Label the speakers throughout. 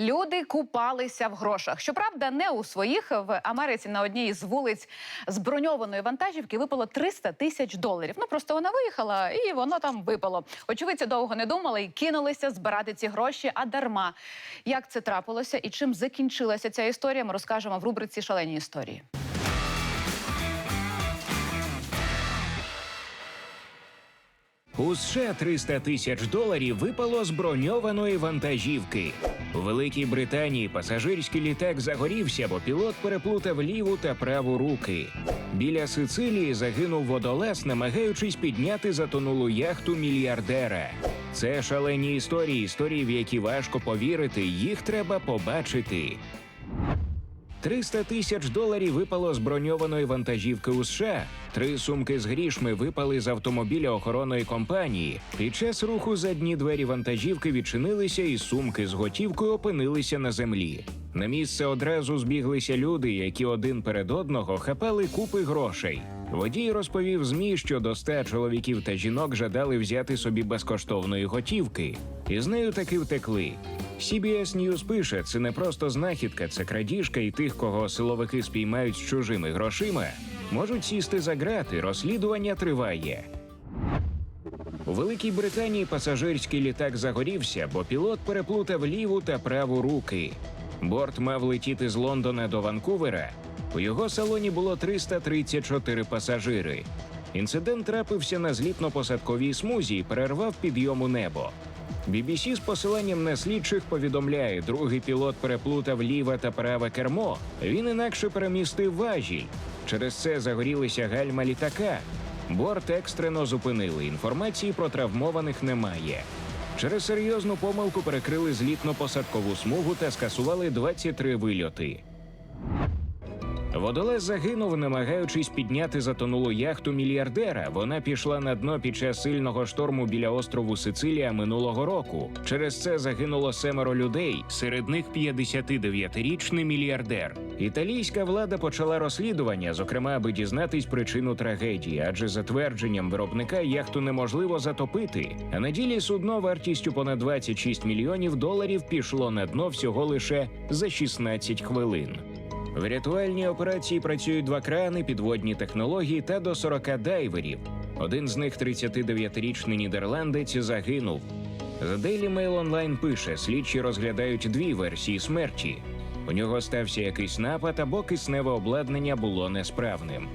Speaker 1: Люди купалися в грошах. Щоправда, не у своїх в Америці на одній з вулиць зброньованої вантажівки випало 300 тисяч доларів. Ну просто вона виїхала і воно там випало. Очевидці довго не думали і кинулися збирати ці гроші, а дарма. Як це трапилося і чим закінчилася ця історія? Ми розкажемо в рубриці Шалені історії.
Speaker 2: У США 300 тисяч доларів випало з броньованої вантажівки. У Великій Британії пасажирський літак загорівся, бо пілот переплутав ліву та праву руки. Біля Сицилії загинув водолаз, намагаючись підняти затонулу яхту мільярдера. Це шалені історії, історії, в які важко повірити, їх треба побачити. 300 тисяч доларів випало з броньованої вантажівки у США. Три сумки з грішми випали з автомобіля охоронної компанії. Під час руху задні двері вантажівки відчинилися, і сумки з готівкою опинилися на землі. На місце одразу збіглися люди, які один перед одного хапали купи грошей. Водій розповів змі, що до ста чоловіків та жінок жадали взяти собі безкоштовної готівки, і з нею таки втекли. CBS News пише, це не просто знахідка, це крадіжка, і тих, кого силовики спіймають з чужими грошима, можуть сісти за грати. Розслідування триває. У Великій Британії пасажирський літак загорівся, бо пілот переплутав ліву та праву руки. Борт мав летіти з Лондона до Ванкувера. У його салоні було 334 пасажири. Інцидент трапився на злітно-посадковій смузі і перервав підйом у небо. BBC з посиланням на слідчих повідомляє, другий пілот переплутав ліве та праве кермо. Він інакше перемістив важіль. Через це загорілися гальма літака. Борт екстрено зупинили. Інформації про травмованих немає. Через серйозну помилку перекрили злітно-посадкову смугу та скасували 23 вильоти. Водолаз загинув, намагаючись підняти затонулу яхту мільярдера. Вона пішла на дно під час сильного шторму біля острову Сицилія минулого року. Через це загинуло семеро людей, серед них 59-річний мільярдер. Італійська влада почала розслідування, зокрема, аби дізнатись причину трагедії, адже за твердженням виробника яхту неможливо затопити. А на ділі судно вартістю понад 26 мільйонів доларів пішло на дно всього лише за 16 хвилин. В рятувальній операції працюють два крани, підводні технології та до 40 дайверів. Один з них, 39-річний нідерландець, загинув. The Daily Mail Online пише, слідчі розглядають дві версії смерті. У нього стався якийсь напад або кисневе обладнання було несправним.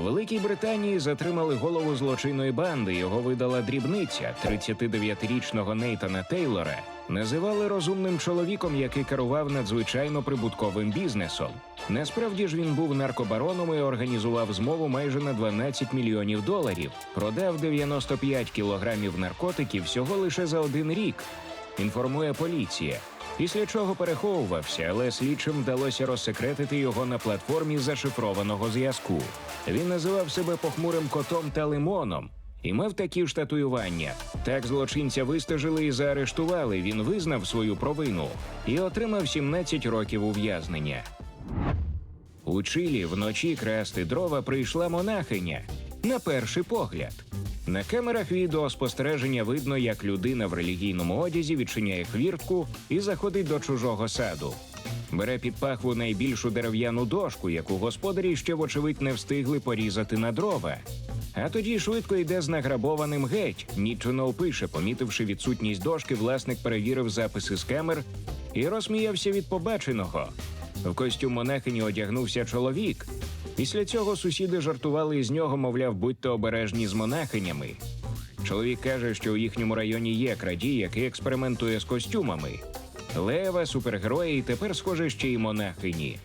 Speaker 2: Великій Британії затримали голову злочинної банди. Його видала дрібниця 39-річного Нейтана Тейлора. Називали розумним чоловіком, який керував надзвичайно прибутковим бізнесом. Насправді ж він був наркобароном і організував змову майже на 12 мільйонів доларів. Продав 95 кілограмів наркотиків всього лише за один рік. Інформує поліція. Після чого переховувався, але слідчим вдалося розсекретити його на платформі зашифрованого зв'язку. Він називав себе похмурим котом та лимоном і мав такі ж татуювання. Так злочинця вистежили і заарештували. Він визнав свою провину і отримав 17 років ув'язнення. У Чилі вночі красти дрова прийшла монахиня. На перший погляд. На камерах відеоспостереження видно, як людина в релігійному одязі відчиняє хвіртку і заходить до чужого саду. Бере під пахву найбільшу дерев'яну дошку, яку господарі ще, вочевидь, не встигли порізати на дрова. А тоді швидко йде з награбованим геть. Нічого пише, помітивши відсутність дошки, власник перевірив записи з камер і розсміявся від побаченого. В костюм монахині одягнувся чоловік. Після цього сусіди жартували із нього, мовляв, будьте обережні з монахинями. Чоловік каже, що у їхньому районі є крадій, який експериментує з костюмами. Лева, супергерої і тепер, схоже, ще й монахині.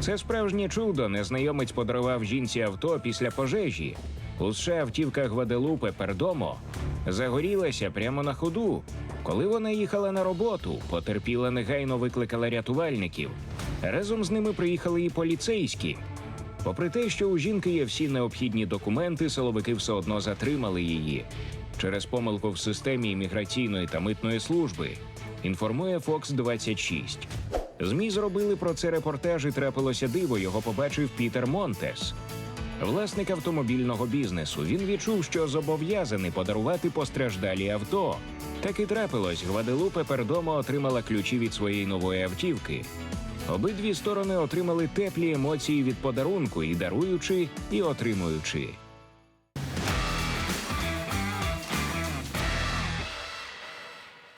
Speaker 2: Це справжнє чудо. Незнайомець подарував жінці авто після пожежі. У США автівка Гваделупе Пердомо загорілася прямо на ходу. Коли вона їхала на роботу, потерпіла негайно викликала рятувальників. Разом з ними приїхали і поліцейські. Попри те, що у жінки є всі необхідні документи, силовики все одно затримали її через помилку в системі імміграційної та митної служби. Інформує Fox 26. ЗМІ зробили про це репортаж і трапилося диво. Його побачив Пітер Монтес. власник автомобільного бізнесу. Він відчув, що зобов'язаний подарувати постраждалі авто. Так і трапилось. Гваделупе Пердомо отримала ключі від своєї нової автівки. Обидві сторони отримали теплі емоції від подарунку, і даруючи, і отримуючи.